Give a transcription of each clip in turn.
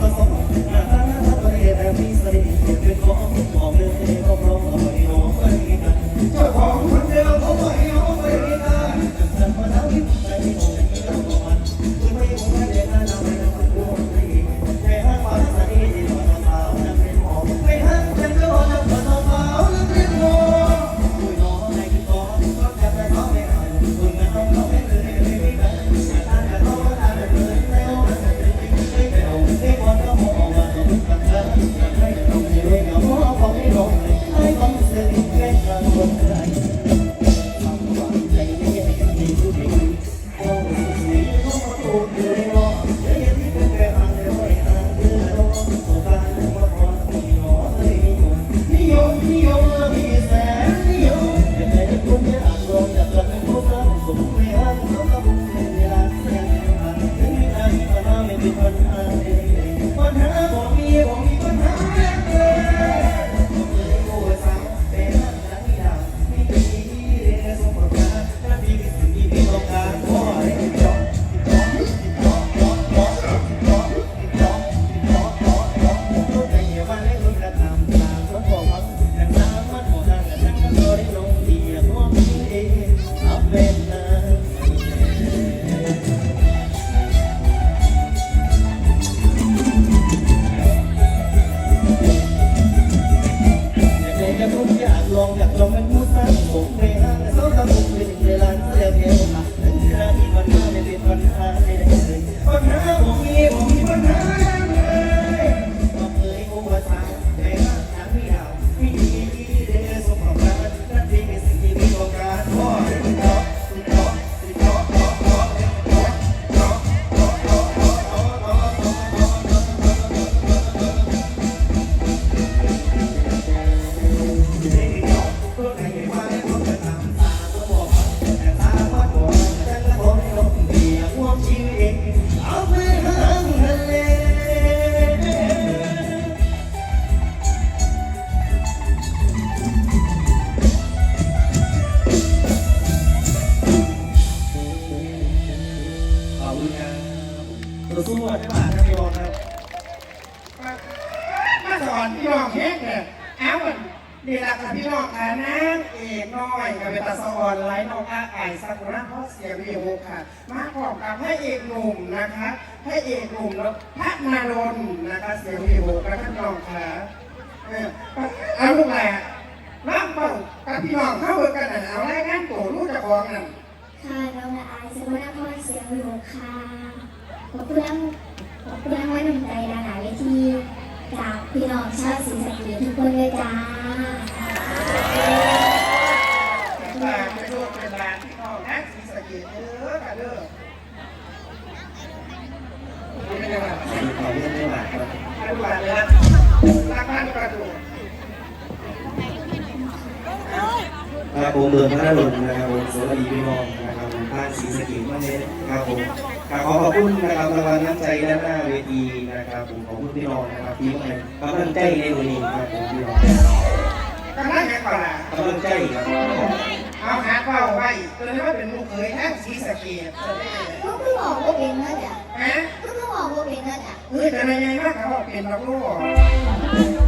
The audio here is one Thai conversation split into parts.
Це ปัญหาบ่มีบ่ ลองอย สู้อะไม่ผ่านครับพี่บอลครับมาสอนพี่น้องเฮ็ดเนี่ยเอามันนี่แหละค่ะพี่น้องค่ะนางเอกน้อยกับเป็นตาสอนไลน้องอาไอซากุระเพราะเสียงวีโอค่ะ มาพร้อมกับพระเอกหนุ่มนะคะพระเอกหนุ่มแล้วพระนารนนะคะเสียงวีโอนะคะพี่น้องค่ะเอาลูกแหละน้ำเป่ากับพี่น้องเข้าเบอร์กันเอาแรายงานตัวรู้จักของนั่นค่ะเราละอายสกุลนครเสียงหลว งค่ะขอบคุณขอบคุณไว้น้ำใจหลายๆเวทีจากพี่น้องชาวศรีสะเกษทุกคนเลยจ้า ครับผมเบิร์นพระนรงค์นะครับผมสวัสดีพี่น้องนะครับผมบ้านศรีสะเกษมาเลยครับผมขอขอบคุณนะครับรางวัลน้ำใจด้านหน้าเวทีนะครับผมขอบคุณพี่น้องนะครับที่มาให้กำลังใจในวันนี้ครับผมพี่น้องกำลังแข่งก่อนละกำลังใจครับเอาหาเป้าไว้จนได้ว่าเป็นลูกเขยทั้งศรีสะเกษก็เพิ่งออกว่าเป็นนะจ๊ะฮะก็เพิ่งออกว่าเป็นนะจ๊ะเฮ้ยแต่ในยังไงมากเขาบอกเป็นนักลูก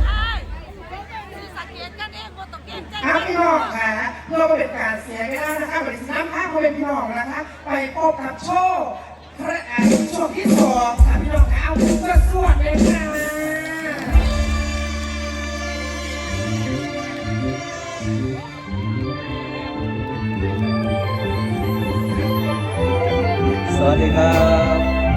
ชว์พระอาทิตย์ช่วงที่สองค่ะพี่น้องเอาสวดสวดเลยค่ะสวัสดีครับ